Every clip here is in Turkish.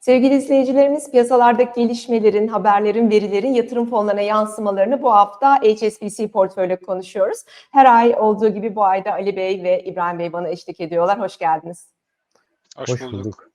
Sevgili izleyicilerimiz, piyasalardaki gelişmelerin, haberlerin, verilerin yatırım fonlarına yansımalarını bu hafta HSBC portföyle konuşuyoruz. Her ay olduğu gibi bu ayda Ali Bey ve İbrahim Bey bana eşlik ediyorlar. Hoş geldiniz. Hoş, Hoş bulduk.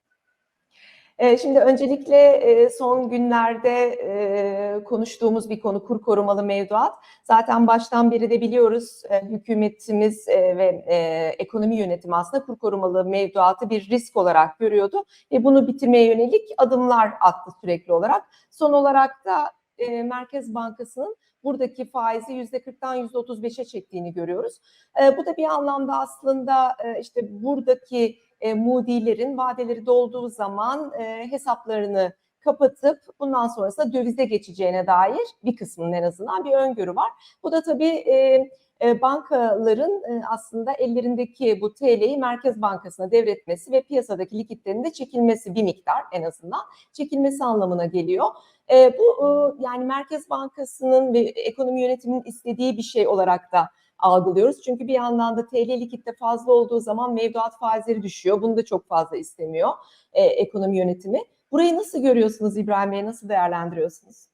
Ee, Şimdi öncelikle e, son günlerde e, konuştuğumuz bir konu kur korumalı mevduat. Zaten baştan beri de biliyoruz e, hükümetimiz e, ve e, ekonomi yönetimi aslında kur korumalı mevduatı bir risk olarak görüyordu ve bunu bitirmeye yönelik adımlar attı sürekli olarak. Son olarak da e, Merkez Bankası'nın buradaki faizi %40'dan %35'e çektiğini görüyoruz. E, bu da bir anlamda aslında e, işte buradaki e, Moody'lerin vadeleri dolduğu zaman e, hesaplarını kapatıp bundan sonrasında dövize geçeceğine dair bir kısmının en azından bir öngörü var. Bu da tabii e, e, bankaların e, aslında ellerindeki bu TL'yi Merkez Bankası'na devretmesi ve piyasadaki likitlerin de çekilmesi bir miktar en azından çekilmesi anlamına geliyor. E, bu yani Merkez Bankası'nın ve ekonomi yönetiminin istediği bir şey olarak da algılıyoruz. Çünkü bir yandan da TL likitte fazla olduğu zaman mevduat faizleri düşüyor. Bunu da çok fazla istemiyor ekonomi yönetimi. Burayı nasıl görüyorsunuz İbrahim Bey? Nasıl değerlendiriyorsunuz?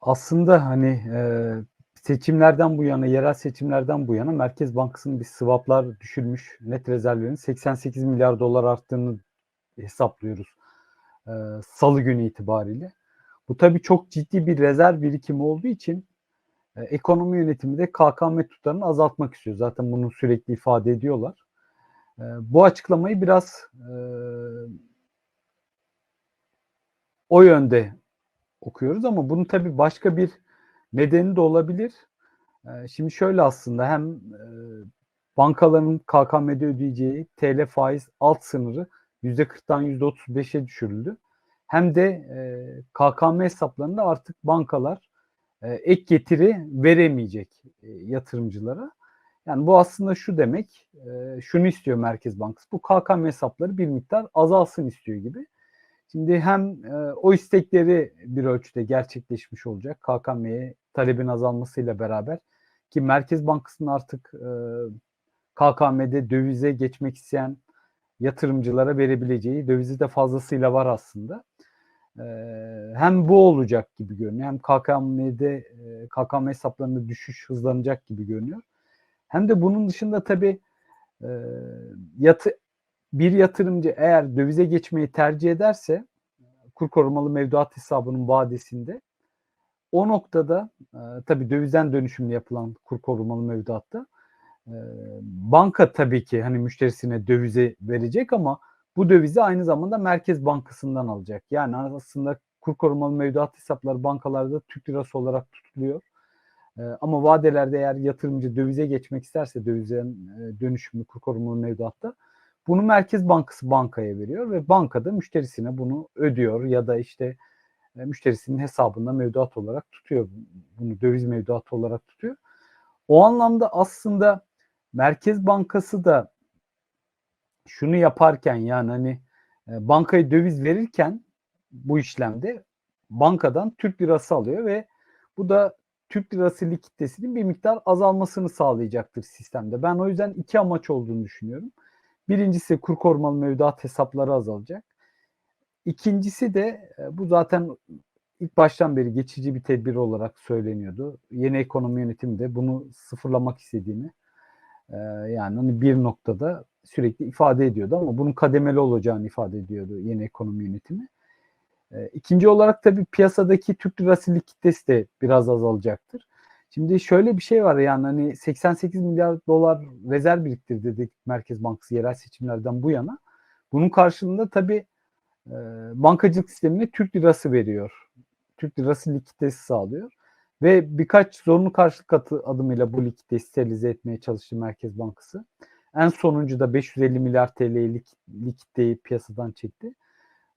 Aslında hani seçimlerden bu yana, yerel seçimlerden bu yana Merkez Bankası'nın bir swaplar düşürmüş net rezervlerin 88 milyar dolar arttığını hesaplıyoruz e, salı günü itibariyle. Bu tabii çok ciddi bir rezerv birikimi olduğu için e, ekonomi yönetimi de KKM tutarını azaltmak istiyor. Zaten bunu sürekli ifade ediyorlar. E, bu açıklamayı biraz e, o yönde okuyoruz ama bunun tabii başka bir nedeni de olabilir. E, şimdi şöyle aslında hem e, bankaların KKM'de ödeyeceği TL faiz alt sınırı %40'dan %35'e düşürüldü. Hem de e, KKM hesaplarında artık bankalar e, ek getiri veremeyecek yatırımcılara. Yani bu aslında şu demek, şunu istiyor Merkez Bankası, bu KKM hesapları bir miktar azalsın istiyor gibi. Şimdi hem o istekleri bir ölçüde gerçekleşmiş olacak KKM'ye talebin azalmasıyla beraber ki Merkez Bankası'nın artık e, KKM'de dövize geçmek isteyen yatırımcılara verebileceği dövizi de fazlasıyla var aslında. E, hem bu olacak gibi görünüyor hem KKM'de e, KKM hesaplarında düşüş hızlanacak gibi görünüyor. Hem de bunun dışında tabii e, yatı, bir yatırımcı eğer dövize geçmeyi tercih ederse kur korumalı mevduat hesabının vadesinde o noktada e, tabii dövizden dönüşümlü yapılan kur korumalı mevduatta e, banka tabii ki hani müşterisine dövize verecek ama bu dövizi aynı zamanda Merkez Bankası'ndan alacak. Yani aslında kur korumalı mevduat hesapları bankalarda Türk lirası olarak tutuluyor. E, ama vadelerde eğer yatırımcı dövize geçmek isterse dövizden e, dönüşümlü kur korumalı mevduatta bunu Merkez Bankası bankaya veriyor ve bankada müşterisine bunu ödüyor ya da işte e, müşterisinin hesabında mevduat olarak tutuyor. Bunu döviz mevduatı olarak tutuyor. O anlamda aslında Merkez Bankası da şunu yaparken yani hani e, bankaya döviz verirken bu işlemde bankadan Türk lirası alıyor ve bu da Türk lirası likiditesinin bir miktar azalmasını sağlayacaktır sistemde. Ben o yüzden iki amaç olduğunu düşünüyorum. Birincisi kur korumalı mevduat hesapları azalacak. İkincisi de e, bu zaten ilk baştan beri geçici bir tedbir olarak söyleniyordu. Yeni ekonomi yönetimi de bunu sıfırlamak istediğini e, yani hani bir noktada sürekli ifade ediyordu ama bunun kademeli olacağını ifade ediyordu yeni ekonomi yönetimi. E, ikinci olarak tabii piyasadaki Türk lirası likiditesi de biraz azalacaktır. Şimdi şöyle bir şey var yani hani 88 milyar dolar rezerv biriktir dedik Merkez Bankası yerel seçimlerden bu yana. Bunun karşılığında tabii bankacılık sistemine Türk lirası veriyor. Türk lirası likiditesi sağlıyor. Ve birkaç zorunlu karşılık adımıyla bu likiditeyi sterilize etmeye çalıştı Merkez Bankası. En sonuncu da 550 milyar TL'lik likiditeyi piyasadan çekti.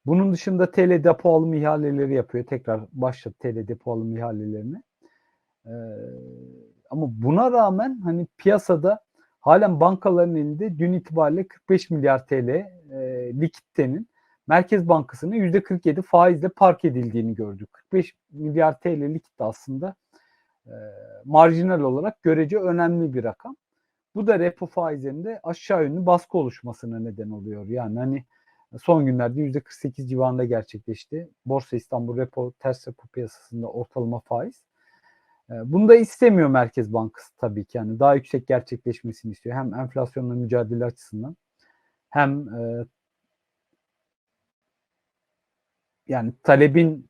Bunun dışında TL depo alım ihaleleri yapıyor. Tekrar başladı TL depo alım ihalelerini. Ee, ama buna rağmen hani piyasada halen bankaların elinde dün itibariyle 45 milyar TL e, likiditenin Merkez Bankası'nın %47 faizle park edildiğini gördük. 45 milyar TL likit aslında e, marjinal olarak görece önemli bir rakam. Bu da repo faizlerinde aşağı yönlü baskı oluşmasına neden oluyor. Yani hani son günlerde %48 civarında gerçekleşti. Borsa İstanbul repo, ters repo piyasasında ortalama faiz. E, Bunu da istemiyor Merkez Bankası tabii ki. Yani daha yüksek gerçekleşmesini istiyor. Hem enflasyonla mücadele açısından hem e, yani talebin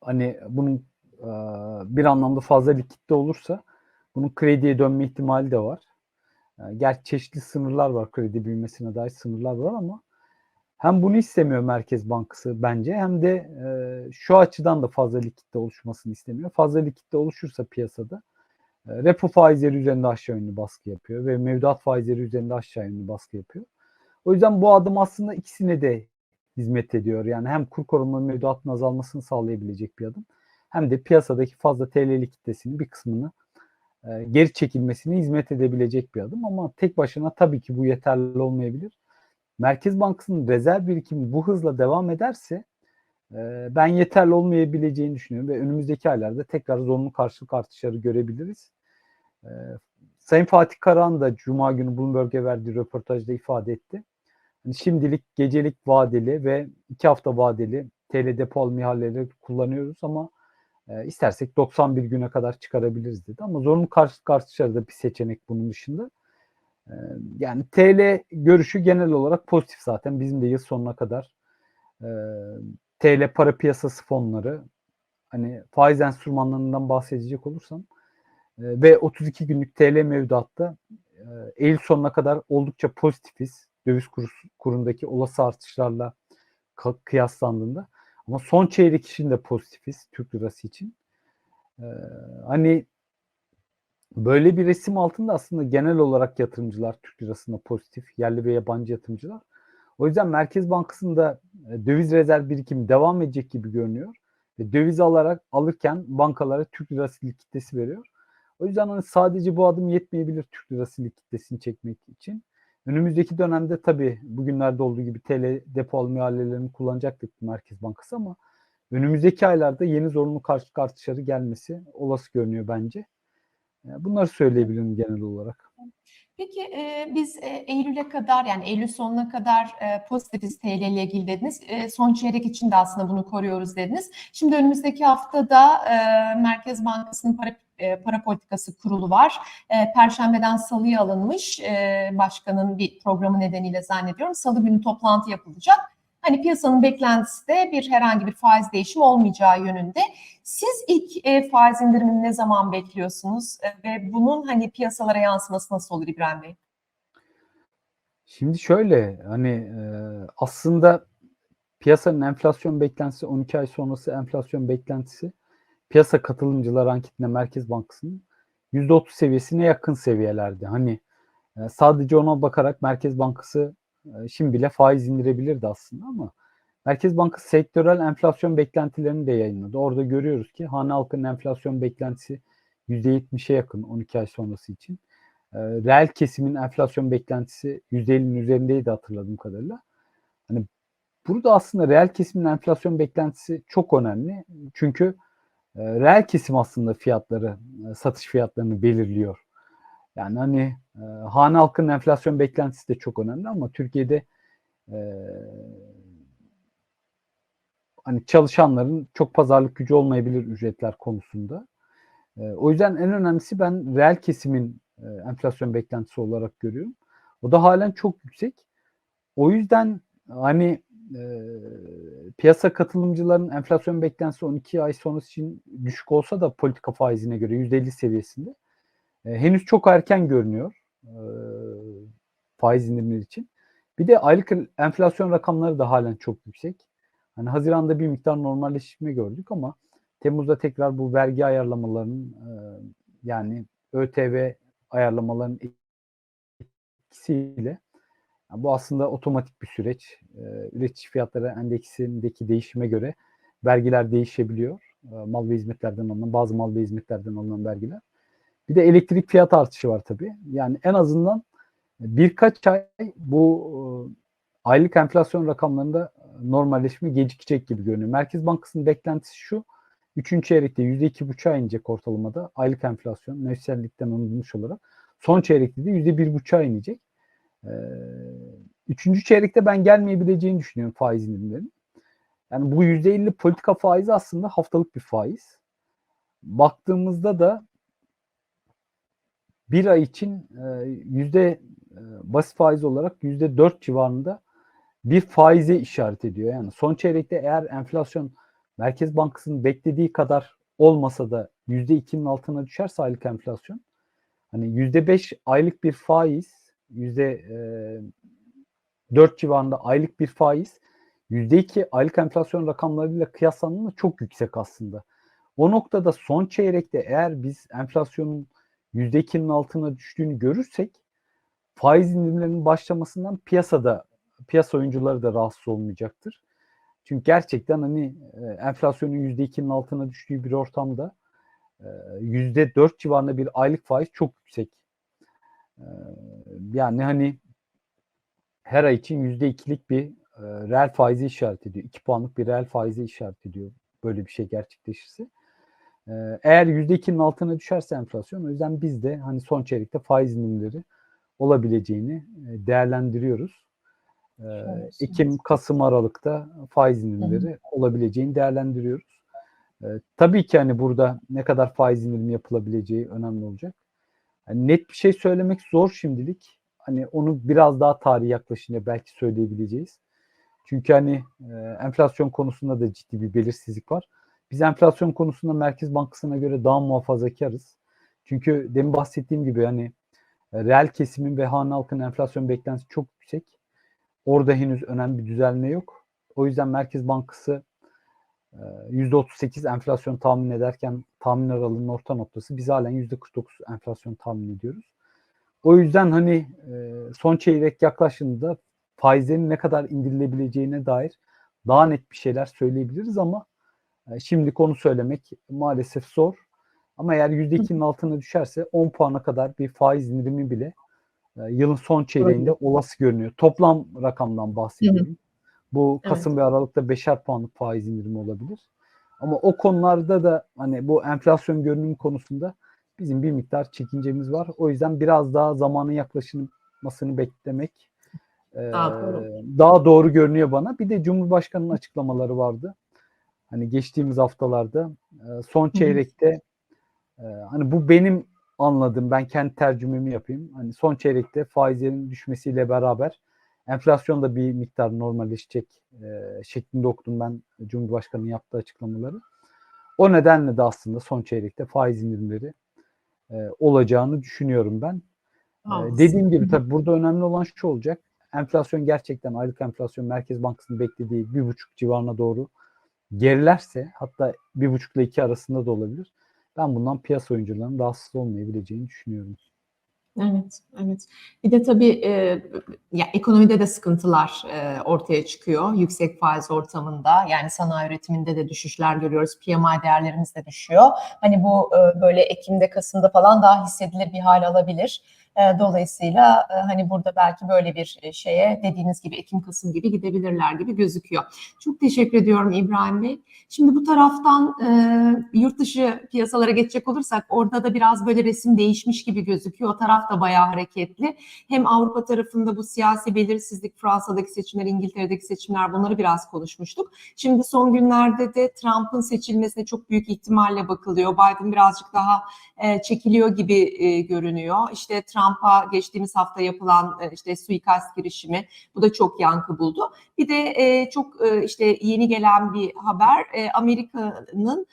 hani bunun e, bir anlamda fazla likitte olursa bunun krediye dönme ihtimali de var. E, Gerçi çeşitli sınırlar var kredi büyümesine dair sınırlar var ama hem bunu istemiyor Merkez Bankası bence hem de e, şu açıdan da fazla likitte oluşmasını istemiyor. Fazla likitte oluşursa piyasada e, repo faizleri üzerinde aşağı yönlü baskı yapıyor ve mevduat faizleri üzerinde aşağı yönlü baskı yapıyor. O yüzden bu adım aslında ikisine de hizmet ediyor. Yani hem kur koruma mevduatın azalmasını sağlayabilecek bir adım hem de piyasadaki fazla TL'li kitlesinin bir kısmını e, geri çekilmesine hizmet edebilecek bir adım ama tek başına tabii ki bu yeterli olmayabilir. Merkez Bankası'nın rezerv birikimi bu hızla devam ederse e, ben yeterli olmayabileceğini düşünüyorum ve önümüzdeki aylarda tekrar zorunlu karşılık artışları görebiliriz. E, Sayın Fatih Karahan da Cuma günü Bloomberg'e verdiği röportajda ifade etti. Şimdilik gecelik vadeli ve iki hafta vadeli TL depo alım ihaleleri kullanıyoruz ama e, istersek 91 güne kadar çıkarabiliriz dedi. Ama zorunlu karşılık artışları da bir seçenek bunun dışında. E, yani TL görüşü genel olarak pozitif zaten. Bizim de yıl sonuna kadar e, TL para piyasası fonları hani faiz enstrümanlarından bahsedecek olursam e, ve 32 günlük TL mevduatta e, Eylül sonuna kadar oldukça pozitifiz. Döviz kuru, kurundaki olası artışlarla kıyaslandığında. Ama son çeyrek için de pozitifiz Türk lirası için. Ee, hani böyle bir resim altında aslında genel olarak yatırımcılar Türk lirasında pozitif, yerli ve yabancı yatırımcılar. O yüzden Merkez Bankası'nda e, döviz rezerv birikimi devam edecek gibi görünüyor. Ve döviz alarak alırken bankalara Türk lirası likiditesi veriyor. O yüzden hani sadece bu adım yetmeyebilir Türk lirası likiditesini çekmek için. Önümüzdeki dönemde tabii bugünlerde olduğu gibi TL depo alım ihalelerini kullanacaktır Merkez Bankası ama önümüzdeki aylarda yeni zorunlu karşılık artışları gelmesi olası görünüyor bence. Yani Bunları söyleyebilirim genel olarak. Peki e, biz e, Eylül'e kadar yani Eylül sonuna kadar e, pozitifiz TL ile ilgili dediniz. E, son çeyrek için de aslında bunu koruyoruz dediniz. Şimdi önümüzdeki haftada e, Merkez Bankası'nın para, e, para politikası kurulu var. E, Perşembeden salıya alınmış e, başkanın bir programı nedeniyle zannediyorum. Salı günü toplantı yapılacak. Hani piyasanın beklentisi de bir herhangi bir faiz değişimi olmayacağı yönünde. Siz ilk e, faiz indirimini ne zaman bekliyorsunuz E, ve bunun hani piyasalara yansıması nasıl olur İbrahim Bey? Şimdi şöyle hani e, aslında piyasanın enflasyon beklentisi 12 ay sonrası enflasyon beklentisi piyasa katılımcılar anketinde Merkez Bankası'nın %30 seviyesine yakın seviyelerde. Hani e, sadece ona bakarak Merkez Bankası şimdi bile faiz indirebilirdi aslında ama Merkez Bankası sektörel enflasyon beklentilerini de yayınladı. Orada görüyoruz ki hane halkının enflasyon beklentisi %70'e yakın 12 ay sonrası için. E, reel kesimin enflasyon beklentisi %50'nin üzerindeydi hatırladığım kadarıyla. Hani burada aslında reel kesimin enflasyon beklentisi çok önemli. Çünkü e, reel kesim aslında fiyatları, e, satış fiyatlarını belirliyor. Yani hani e, hane halkının enflasyon beklentisi de çok önemli ama Türkiye'de e, hani çalışanların çok pazarlık gücü olmayabilir ücretler konusunda. E, o yüzden en önemlisi ben reel kesimin e, enflasyon beklentisi olarak görüyorum. O da halen çok yüksek. O yüzden hani e, piyasa katılımcıların enflasyon beklentisi 12 ay sonrası için düşük olsa da politika faizine göre %50 seviyesinde e, henüz çok erken görünüyor e, faiz indirimleri için. Bir de aylık enflasyon rakamları da halen çok yüksek. Hani Haziran'da bir miktar normalleşme gördük ama Temmuz'da tekrar bu vergi ayarlamalarının e, yani ÖTV ayarlamaların etkisiyle yani bu aslında otomatik bir süreç. E, üretici fiyatları endeksindeki değişime göre vergiler değişebiliyor. E, mal ve hizmetlerden alınan, bazı mal ve hizmetlerden alınan vergiler. Bir de elektrik fiyat artışı var tabii. Yani en azından birkaç ay bu e, aylık enflasyon rakamlarında normalleşme gecikecek gibi görünüyor. Merkez Bankası'nın beklentisi şu. Üçüncü çeyrekte %2,5'a inecek ortalamada aylık enflasyon mevsimlikten alınmış olarak. Son çeyrekte de %1,5'a inecek. Ee, üçüncü çeyrekte ben gelmeyebileceğini düşünüyorum faiz indirimlerinin. Yani bu %50 politika faizi aslında haftalık bir faiz. Baktığımızda da bir ay için e, yüzde e, basit faiz olarak yüzde dört civarında bir faize işaret ediyor. Yani son çeyrekte eğer enflasyon Merkez Bankası'nın beklediği kadar olmasa da yüzde ikinin altına düşerse aylık enflasyon hani yüzde beş aylık bir faiz yüzde e, dört civarında aylık bir faiz yüzde iki aylık enflasyon rakamlarıyla kıyaslandığında çok yüksek aslında. O noktada son çeyrekte eğer biz enflasyonun yüzde ikinin altına düştüğünü görürsek faiz indirimlerinin başlamasından piyasada piyasa oyuncuları da rahatsız olmayacaktır. Çünkü gerçekten hani e, enflasyonun yüzde ikinin altına düştüğü bir ortamda e, yüzde dört civarında bir aylık faiz çok yüksek. E, yani hani her ay için yüzde ikilik bir reel faizi işaret ediyor. 2 puanlık bir reel faizi işaret ediyor. Böyle bir şey gerçekleşirse. Eğer yüzde ikinin altına düşerse enflasyon o yüzden biz de hani son çeyrekte faiz indirimleri olabileceğini değerlendiriyoruz. Evet, Ekim, evet. Kasım, Aralık'ta faiz indirimleri Hı. olabileceğini değerlendiriyoruz. Ee, tabii ki hani burada ne kadar faiz indirimi yapılabileceği önemli olacak. Yani net bir şey söylemek zor şimdilik. Hani onu biraz daha tarih yaklaşınca belki söyleyebileceğiz. Çünkü hani e, enflasyon konusunda da ciddi bir belirsizlik var. Biz enflasyon konusunda Merkez Bankası'na göre daha muhafazakarız. Çünkü demin bahsettiğim gibi hani e, reel kesimin ve hane halkın enflasyon beklentisi çok yüksek. Orada henüz önemli bir düzelme yok. O yüzden Merkez Bankası %38 enflasyon tahmin ederken tahmin aralığının orta noktası biz halen %49 enflasyon tahmin ediyoruz. O yüzden hani son çeyrek yaklaştığında faizlerin ne kadar indirilebileceğine dair daha net bir şeyler söyleyebiliriz ama şimdi konu söylemek maalesef zor. Ama eğer %2'nin altına düşerse 10 puana kadar bir faiz indirimi bile yılın son çeyreğinde evet. olası görünüyor. Toplam rakamdan bahsediyorum. Hı hı. Bu Kasım evet. ve Aralık'ta beşer puanlık faiz indirimi olabilir. Ama o konularda da hani bu enflasyon görünüm konusunda bizim bir miktar çekincemiz var. O yüzden biraz daha zamanın yaklaşmasını beklemek daha, e, doğru. daha doğru görünüyor bana. Bir de Cumhurbaşkanı'nın açıklamaları vardı. Hani geçtiğimiz haftalarda son çeyrekte hı. hani bu benim anladım. Ben kendi tercümemi yapayım. Hani son çeyrekte faizlerin düşmesiyle beraber enflasyon da bir miktar normalleşecek e, şeklinde okudum ben Cumhurbaşkanı'nın yaptığı açıklamaları. O nedenle de aslında son çeyrekte faiz indirimleri e, olacağını düşünüyorum ben. E, dediğim gibi tabii burada önemli olan şu olacak. Enflasyon gerçekten aylık enflasyon Merkez Bankası'nın beklediği bir buçuk civarına doğru gerilerse hatta bir buçukla iki arasında da olabilir. Ben bundan piyasa oyuncularının rahatsız olmayabileceğini düşünüyorum. Evet, evet. Bir de tabii e, ya ekonomide de sıkıntılar e, ortaya çıkıyor yüksek faiz ortamında. Yani sanayi üretiminde de düşüşler görüyoruz. PMI değerlerimiz de düşüyor. Hani bu e, böyle Ekim'de, Kasım'da falan daha hissedilir bir hal alabilir. E, dolayısıyla e, hani burada belki böyle bir e, şeye dediğiniz gibi Ekim Kasım gibi gidebilirler gibi gözüküyor. Çok teşekkür ediyorum İbrahim Bey. Şimdi bu taraftan yurt dışı piyasalara geçecek olursak orada da biraz böyle resim değişmiş gibi gözüküyor. O taraf da bayağı hareketli. Hem Avrupa tarafında bu siyasi belirsizlik, Fransa'daki seçimler, İngiltere'deki seçimler bunları biraz konuşmuştuk. Şimdi son günlerde de Trump'ın seçilmesine çok büyük ihtimalle bakılıyor. Biden birazcık daha çekiliyor gibi görünüyor. İşte Trump Trump'a geçtiğimiz hafta yapılan e, işte suikast girişimi bu da çok yankı buldu. Bir de e, çok e, işte yeni gelen bir haber Amerika'nın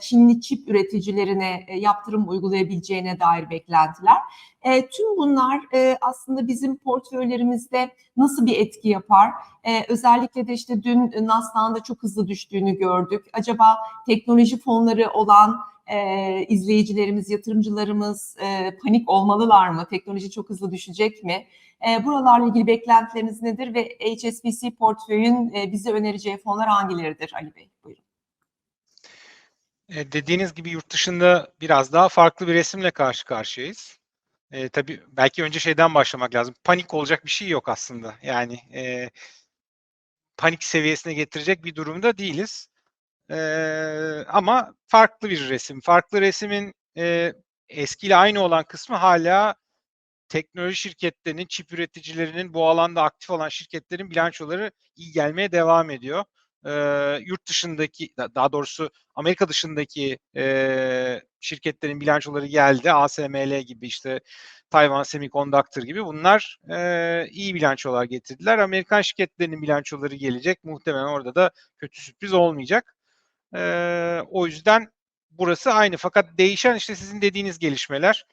Çinli çip üreticilerine yaptırım uygulayabileceğine dair beklentiler. E, tüm bunlar e, aslında bizim portföylerimizde nasıl bir etki yapar? E, özellikle de işte dün Nasdaq'ın da çok hızlı düştüğünü gördük. Acaba teknoloji fonları olan e, izleyicilerimiz, yatırımcılarımız e, panik olmalılar mı? Teknoloji çok hızlı düşecek mi? E, buralarla ilgili beklentileriniz nedir ve HSBC portföyün e, bize önereceği fonlar hangileridir Ali Bey? Buyurun. E, dediğiniz gibi yurt dışında biraz daha farklı bir resimle karşı karşıyayız. E, tabii belki önce şeyden başlamak lazım. Panik olacak bir şey yok aslında. Yani e, panik seviyesine getirecek bir durumda değiliz. Ee, ama farklı bir resim. Farklı resimin e, eskiyle aynı olan kısmı hala teknoloji şirketlerinin, çip üreticilerinin, bu alanda aktif olan şirketlerin bilançoları iyi gelmeye devam ediyor. Eee, yurt dışındaki, da- daha doğrusu Amerika dışındaki eee, şirketlerin bilançoları geldi. ASML gibi işte Taiwan Semiconductor gibi bunlar eee, iyi bilançolar getirdiler. Amerikan şirketlerinin bilançoları gelecek. Muhtemelen orada da kötü sürpriz olmayacak. Eee, o yüzden burası aynı. Fakat değişen işte sizin dediğiniz gelişmeler.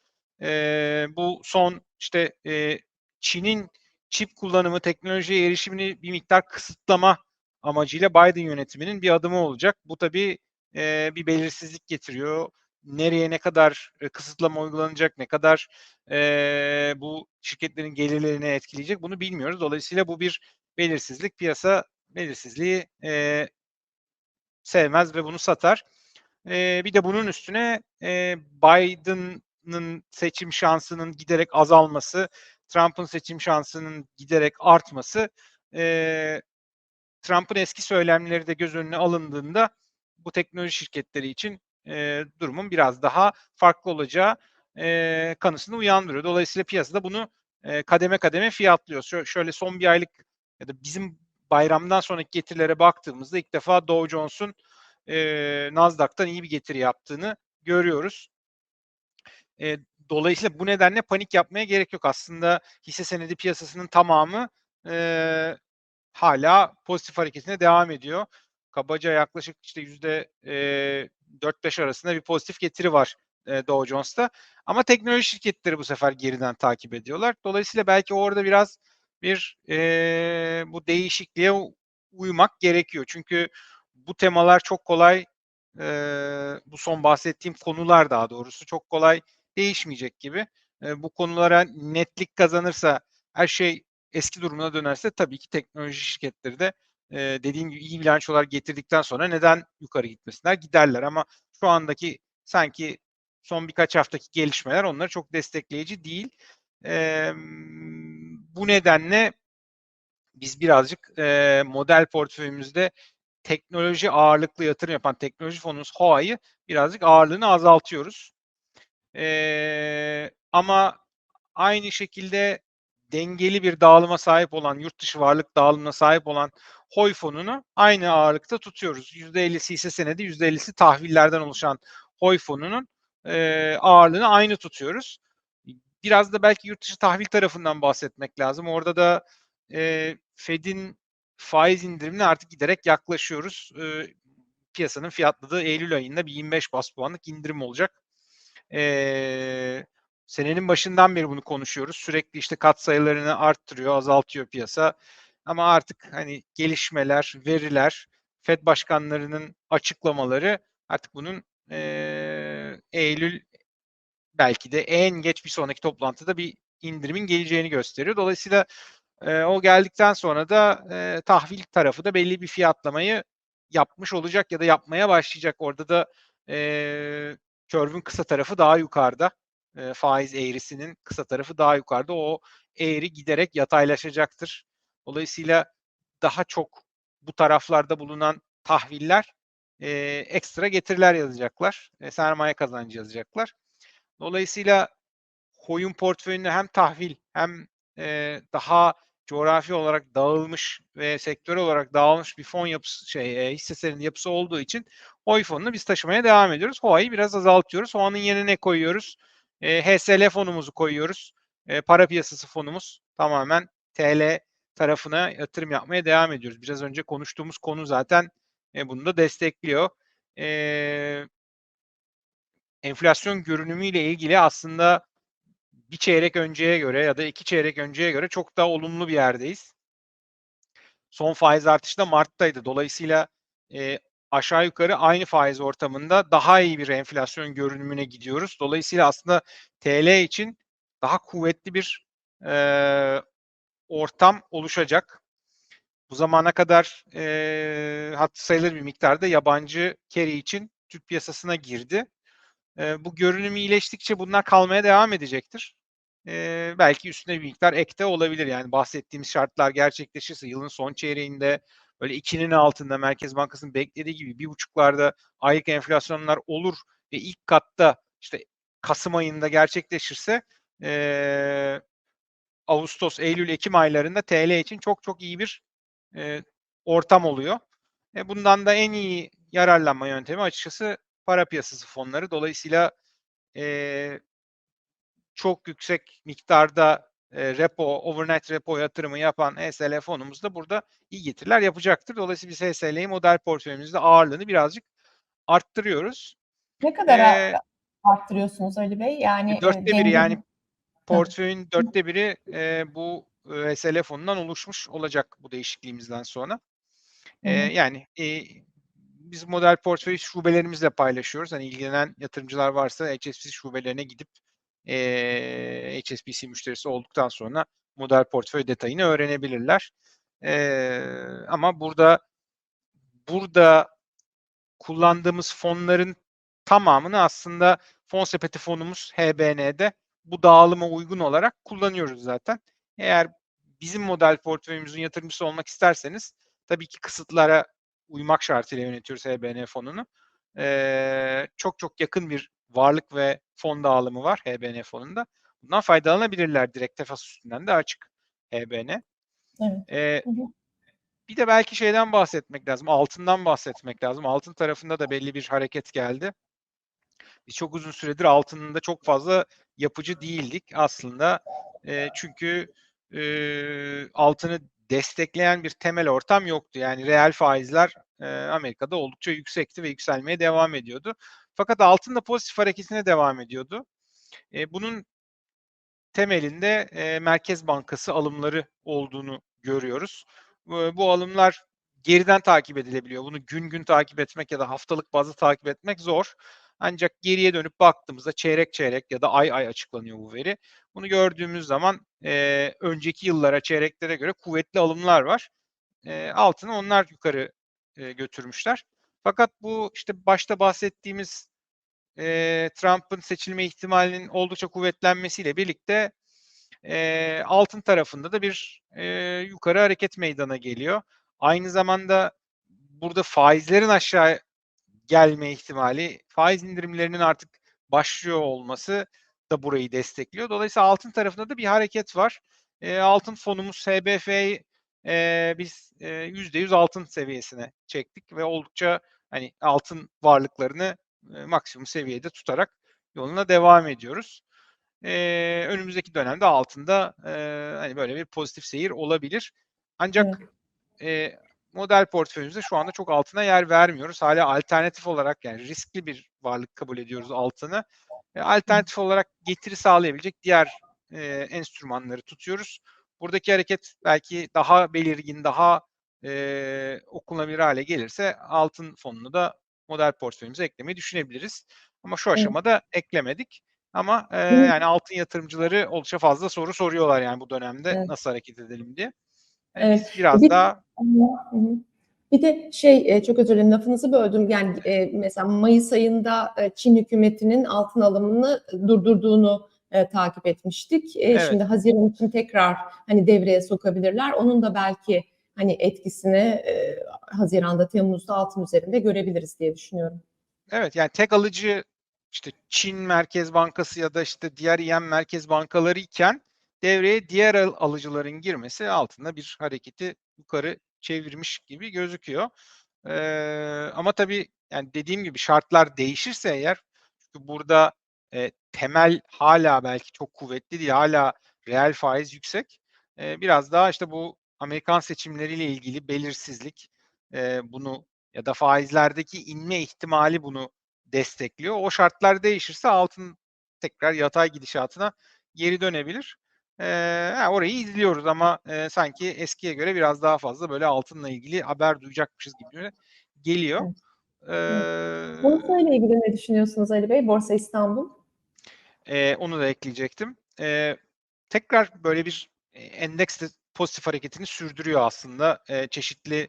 Eee, bu son işte eee, Çin'in çip kullanımı, teknolojiye erişimini bir miktar kısıtlama amacıyla Biden yönetiminin bir adımı olacak. Bu tabii eee, bir belirsizlik getiriyor. Nereye ne kadar e, kısıtlama uygulanacak, ne kadar eee, bu şirketlerin gelirlerini etkileyecek bunu bilmiyoruz. Dolayısıyla bu bir belirsizlik. Piyasa belirsizliği eee, sevmez ve bunu satar. Eee, bir de bunun üstüne eee, Biden'ın seçim şansının giderek azalması, Trump'ın seçim şansının giderek artması, eee, Trump'ın eski söylemleri de göz önüne alındığında bu teknoloji şirketleri için eee, durumun biraz daha farklı olacağı eee, kanısını uyandırıyor. Dolayısıyla piyasada bunu eee, kademe kademe fiyatlıyor. Şö- şöyle son bir aylık ya da bizim bayramdan sonraki getirilere baktığımızda ilk defa Dow Jones'un eee Nasdaq'tan iyi bir getiri yaptığını görüyoruz. Eee, dolayısıyla bu nedenle panik yapmaya gerek yok. Aslında hisse senedi piyasasının tamamı eee hala pozitif hareketine devam ediyor. Kabaca yaklaşık işte yüzde eee 4-5 arasında bir pozitif getiri var eee, Dow Jones'ta. Ama teknoloji şirketleri bu sefer geriden takip ediyorlar. Dolayısıyla belki orada biraz bir eee, bu değişikliğe uymak gerekiyor. Çünkü bu temalar çok kolay eee, bu son bahsettiğim konular daha doğrusu çok kolay değişmeyecek gibi. Eee, bu konulara netlik kazanırsa her şey eski durumuna dönerse tabii ki teknoloji şirketleri de eee, dediğim gibi iyi bilançolar getirdikten sonra neden yukarı gitmesinler? Giderler ama şu andaki sanki son birkaç haftaki gelişmeler onları çok destekleyici değil. Emm, bu nedenle biz birazcık eee, model portföyümüzde teknoloji ağırlıklı yatırım yapan teknoloji fonumuz HOA'yı birazcık ağırlığını azaltıyoruz. Eee, ama aynı şekilde dengeli bir dağılıma sahip olan, yurt dışı varlık dağılımına sahip olan HOY fonunu aynı ağırlıkta tutuyoruz. %50'si hisse senedi, %50'si tahvillerden oluşan HOY fonunun eee, ağırlığını aynı tutuyoruz. Biraz da belki yurt dışı tahvil tarafından bahsetmek lazım. Orada da eee, Fed'in faiz indirimine artık giderek yaklaşıyoruz. Eee, piyasanın fiyatladığı Eylül ayında bir 25 bas puanlık indirim olacak. Eee, senenin başından beri bunu konuşuyoruz. Sürekli işte kat sayılarını arttırıyor, azaltıyor piyasa. Ama artık hani gelişmeler, veriler, Fed başkanlarının açıklamaları artık bunun eee, Eylül belki de en geç bir sonraki toplantıda bir indirimin geleceğini gösteriyor. Dolayısıyla eee, o geldikten sonra da eee, tahvil tarafı da belli bir fiyatlamayı yapmış olacak ya da yapmaya başlayacak. Orada da eee curve'ün kısa tarafı daha yukarıda. Eee, faiz eğrisinin kısa tarafı daha yukarıda. O eğri giderek yataylaşacaktır. Dolayısıyla daha çok bu taraflarda bulunan tahviller eee, ekstra getiriler yazacaklar. E, sermaye kazancı yazacaklar. Dolayısıyla koyun portföyünde hem tahvil hem eee, daha coğrafi olarak dağılmış ve sektör olarak dağılmış bir fon yapısı şey e, hisse senedi yapısı olduğu için HOY fonunu biz taşımaya devam ediyoruz. HOA'yı biraz azaltıyoruz. HOA'nın yerine ne koyuyoruz? E, HSL fonumuzu koyuyoruz. E, para piyasası fonumuz tamamen TL tarafına yatırım yapmaya devam ediyoruz. Biraz önce konuştuğumuz konu zaten e, bunu da destekliyor. E, enflasyon görünümüyle ilgili aslında bir çeyrek önceye göre ya da iki çeyrek önceye göre çok daha olumlu bir yerdeyiz. Son faiz artışı da Mart'taydı. Dolayısıyla e, aşağı yukarı aynı faiz ortamında daha iyi bir enflasyon görünümüne gidiyoruz. Dolayısıyla aslında TL için daha kuvvetli bir e, ortam oluşacak. Bu zamana kadar e, hattı sayılır bir miktarda yabancı carry için Türk piyasasına girdi. E, bu görünüm iyileştikçe bunlar kalmaya devam edecektir. E, belki üstüne bir miktar ek de olabilir. Yani bahsettiğimiz şartlar gerçekleşirse yılın son çeyreğinde böyle ikinin altında Merkez Bankası'nın beklediği gibi bir buçuklarda aylık enflasyonlar olur ve ilk katta işte Kasım ayında gerçekleşirse e, Ağustos, Eylül, Ekim aylarında TL için çok çok iyi bir e, ortam oluyor. E, bundan da en iyi yararlanma yöntemi açıkçası para piyasası fonları. Dolayısıyla e, çok yüksek miktarda e, repo, overnight repo yatırımı yapan HSL fonumuz da burada iyi getiriler yapacaktır. Dolayısıyla biz HSL'yi model portföyümüzde ağırlığını birazcık arttırıyoruz. Ne kadar Ee, arttırıyorsunuz Ali Bey? Yani Dörtte biri yani portföyün dörtte biri e, bu HSL fonundan oluşmuş olacak bu değişikliğimizden sonra. E, yani e, biz model portföyü şubelerimizle paylaşıyoruz. Hani ilgilenen yatırımcılar varsa HSBC şubelerine gidip e, HSBC müşterisi olduktan sonra model portföy detayını öğrenebilirler. E, ama burada burada kullandığımız fonların tamamını aslında fon sepeti fonumuz HBN'de bu dağılıma uygun olarak kullanıyoruz zaten. Eğer bizim model portföyümüzün yatırımcısı olmak isterseniz tabii ki kısıtlara uymak şartıyla yönetiyoruz HBN fonunu. Ee, çok çok yakın bir varlık ve fon dağılımı var HBN fonunda. Bundan faydalanabilirler direkt tefas üstünden de açık HBN. Evet. Hı hı. bir de belki şeyden bahsetmek lazım. Altından bahsetmek lazım. Altın tarafında da belli bir hareket geldi. Biz çok uzun süredir altının da çok fazla yapıcı değildik aslında. E, çünkü e, altını destekleyen bir temel ortam yoktu. Yani reel faizler e, Amerika'da oldukça yüksekti ve yükselmeye devam ediyordu. Fakat altın da pozitif hareketine devam ediyordu. E, bunun temelinde e, Merkez Bankası alımları olduğunu görüyoruz. Bu, bu alımlar geriden takip edilebiliyor. Bunu gün gün takip etmek ya da haftalık bazda takip etmek zor. Ancak geriye dönüp baktığımızda çeyrek çeyrek ya da ay ay açıklanıyor bu veri. Bunu gördüğümüz zaman e, önceki yıllara, çeyreklere göre kuvvetli alımlar var. E, altını onlar yukarı e, götürmüşler. Fakat bu işte başta bahsettiğimiz e, Trump'ın seçilme ihtimalinin oldukça kuvvetlenmesiyle birlikte e, altın tarafında da bir e, yukarı hareket meydana geliyor. Aynı zamanda burada faizlerin aşağı gelme ihtimali, faiz indirimlerinin artık başlıyor olması da burayı destekliyor. Dolayısıyla altın tarafında da bir hareket var. E, altın fonumuz HBF'yi e, biz e, %100 altın seviyesine çektik ve oldukça hani altın varlıklarını e, maksimum seviyede tutarak yoluna devam ediyoruz. E, önümüzdeki dönemde altında e, hani böyle bir pozitif seyir olabilir. Ancak e, model portföyümüzde şu anda çok altına yer vermiyoruz. Hala alternatif olarak yani riskli bir varlık kabul ediyoruz altını. E, alternatif olarak getiri sağlayabilecek diğer e, enstrümanları tutuyoruz. Buradaki hareket belki daha belirgin, daha e, okunabilir hale gelirse altın fonunu da model portföyümüze eklemeyi düşünebiliriz. Ama şu Evet. aşamada eklemedik. Ama e, yani altın yatırımcıları oldukça fazla soru soruyorlar yani bu dönemde Evet. nasıl hareket edelim diye. Yani Evet. biz biraz Bir- daha hı. Bir de şey e, çok özür dilerim lafınızı böldüm. Yani e, mesela Mayıs ayında e, Çin hükümetinin altın alımını durdurduğunu e, takip etmiştik. E, Evet. Şimdi Haziran için tekrar hani devreye sokabilirler. Onun da belki hani etkisini e, Haziran'da Temmuz'da altın üzerinde görebiliriz diye düşünüyorum. Evet yani tek alıcı işte Çin Merkez Bankası ya da işte diğer EM merkez bankaları iken devreye diğer al- alıcıların girmesi altında bir hareketi yukarı çevirmiş gibi gözüküyor. Ee, ama tabii yani dediğim gibi şartlar değişirse eğer çünkü burada e, temel hala belki çok kuvvetli değil hala reel faiz yüksek. Ee, biraz daha işte bu Amerikan seçimleriyle ilgili belirsizlik e, bunu ya da faizlerdeki inme ihtimali bunu destekliyor. O şartlar değişirse altın tekrar yatay gidişatına geri dönebilir. Ha, orayı izliyoruz ama e, sanki eskiye göre biraz daha fazla böyle altınla ilgili haber duyacakmışız gibi geliyor. Ee, Borsa ile ilgili ne düşünüyorsunuz Ali Bey? Borsa İstanbul. e, onu da ekleyecektim. E, tekrar böyle bir e, endeks de pozitif hareketini sürdürüyor aslında. E, çeşitli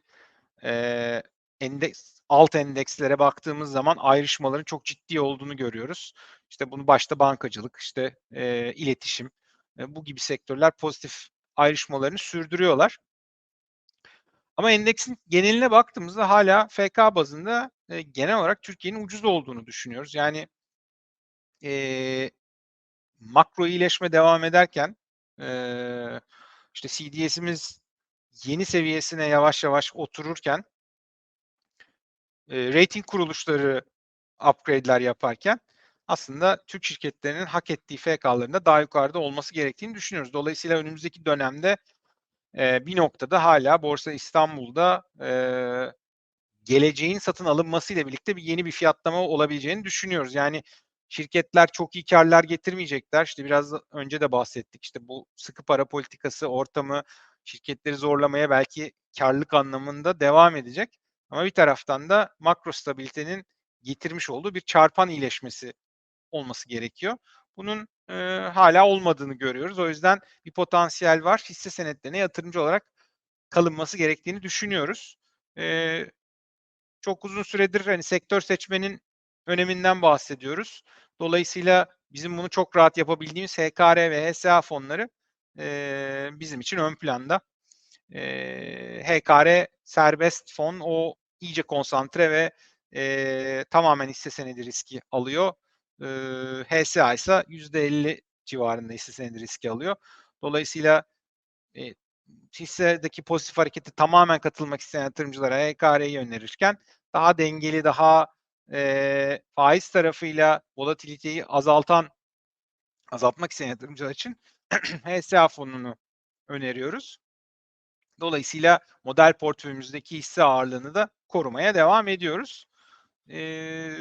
e, endeks alt endekslere baktığımız zaman ayrışmaların çok ciddi olduğunu görüyoruz. İşte bunu başta bankacılık, işte e, iletişim, e, bu gibi sektörler pozitif ayrışmalarını sürdürüyorlar. Ama endeksin geneline baktığımızda hala FK bazında e, genel olarak Türkiye'nin ucuz olduğunu düşünüyoruz. Yani e, makro iyileşme devam ederken Ee, işte CDS'imiz yeni seviyesine yavaş yavaş otururken e, rating kuruluşları upgrade'ler yaparken aslında Türk şirketlerinin hak ettiği FK'larında daha yukarıda olması gerektiğini düşünüyoruz. Dolayısıyla önümüzdeki dönemde e, bir noktada hala Borsa İstanbul'da e, geleceğin satın alınmasıyla birlikte bir yeni bir fiyatlama olabileceğini düşünüyoruz. Yani şirketler çok iyi karlar getirmeyecekler. İşte biraz önce de bahsettik. İşte bu sıkı para politikası ortamı şirketleri zorlamaya belki karlılık anlamında devam edecek. Ama bir taraftan da makro stabilitenin getirmiş olduğu bir çarpan iyileşmesi olması gerekiyor. Bunun e, hala olmadığını görüyoruz. O yüzden bir potansiyel var. Hisse senetlerine yatırımcı olarak kalınması gerektiğini düşünüyoruz. E, çok uzun süredir hani sektör seçmenin öneminden bahsediyoruz. Dolayısıyla bizim bunu çok rahat yapabildiğimiz HKR ve HSA fonları e, bizim için ön planda. E, HKR serbest fon o iyice konsantre ve e, tamamen hisse senedi riski alıyor. HSA ise %50 civarında hisse senedi riski alıyor. Dolayısıyla e, hissedeki pozitif hareketi tamamen katılmak isteyen yatırımcılara HKR'yi önerirken daha dengeli, daha e, faiz tarafıyla volatiliteyi azaltan, azaltmak isteyen yatırımcılar için HSA fonunu öneriyoruz. Dolayısıyla model portföyümüzdeki hisse ağırlığını da korumaya devam ediyoruz. Ee,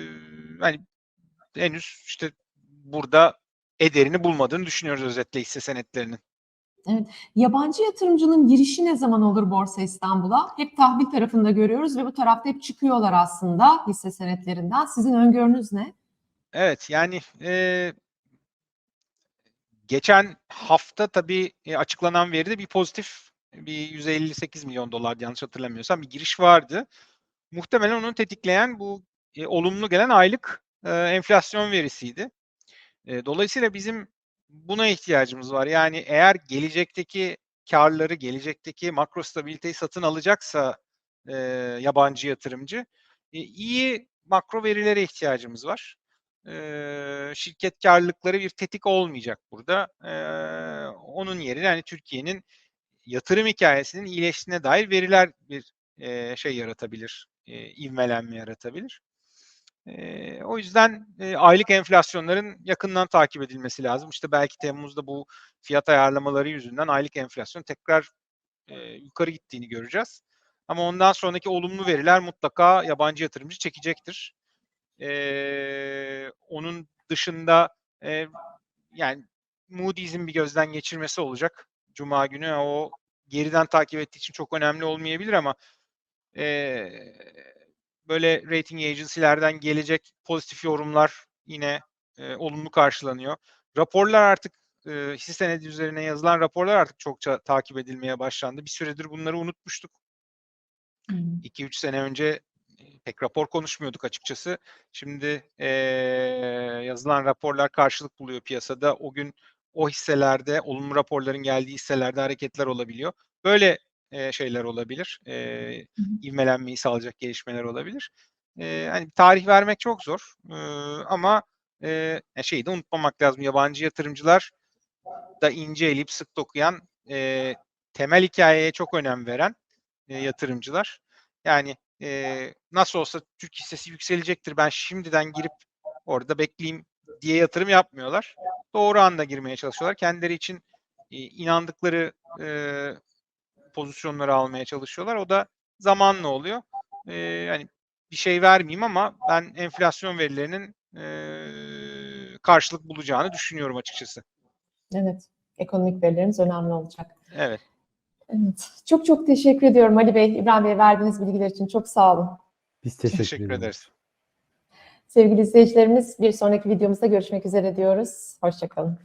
hani henüz işte burada ederini bulmadığını düşünüyoruz özetle hisse senetlerinin. Yabancı yatırımcının girişi ne zaman olur Borsa İstanbul'a? Hep tahvil tarafında görüyoruz ve bu tarafta hep çıkıyorlar aslında hisse senetlerinden. Sizin öngörünüz ne? Evet yani e, geçen hafta tabii e, açıklanan veride bir pozitif bir 158 milyon dolar yanlış hatırlamıyorsam bir giriş vardı. Muhtemelen onu tetikleyen bu e, olumlu gelen aylık e, enflasyon verisiydi. E, dolayısıyla bizim buna ihtiyacımız var. Yani eğer gelecekteki karları, gelecekteki makro stabiliteyi satın alacaksa e, yabancı yatırımcı e, iyi makro verilere ihtiyacımız var. E, şirket karlılıkları bir tetik olmayacak burada. E, onun yerine yani Türkiye'nin yatırım hikayesinin iyileştiğine dair veriler bir e, şey yaratabilir, e, ivmelenme yaratabilir. O yüzden e, aylık enflasyonların yakından takip edilmesi lazım. İşte belki Temmuz'da bu fiyat ayarlamaları yüzünden aylık enflasyon tekrar e, yukarı gittiğini göreceğiz. Ama ondan sonraki olumlu veriler mutlaka yabancı yatırımcı çekecektir. E, onun dışında e, yani Moody's'in bir gözden geçirmesi olacak. Cuma günü o geriden takip ettiği için çok önemli olmayabilir ama e, böyle rating agency'lerden gelecek pozitif yorumlar yine e, olumlu karşılanıyor. Raporlar artık e, hisse senedi üzerine yazılan raporlar artık çokça takip edilmeye başlandı. Bir süredir bunları unutmuştuk. 2-3 sene önce pek rapor konuşmuyorduk açıkçası. Şimdi e, yazılan raporlar karşılık buluyor piyasada. O gün o hisselerde, olumlu raporların geldiği hisselerde hareketler olabiliyor. Böyle e, şeyler olabilir. E, ivmelenmeyi sağlayacak gelişmeler olabilir. E, hani tarih vermek çok zor. E, ama e, şeyi de unutmamak lazım. Yabancı yatırımcılar da ince elip sık dokuyan, e, temel hikayeye çok önem veren e, yatırımcılar. Yani e, nasıl olsa Türk hissesi yükselecektir. Ben şimdiden girip orada bekleyeyim diye yatırım yapmıyorlar. Doğru anda girmeye çalışıyorlar. Kendileri için e, inandıkları e, pozisyonları almaya çalışıyorlar. O da zamanla oluyor. E, yani bir şey vermeyeyim ama ben enflasyon verilerinin e, karşılık bulacağını düşünüyorum açıkçası. Evet, ekonomik verileriniz önemli olacak. Evet. Evet, çok çok teşekkür ediyorum Ali Bey, İbrahim Bey verdiğiniz bilgiler için çok sağ olun. Biz teşekkür, Teşekkür ederiz. ederiz. Sevgili izleyicilerimiz bir sonraki videomuzda görüşmek üzere diyoruz. Hoşçakalın.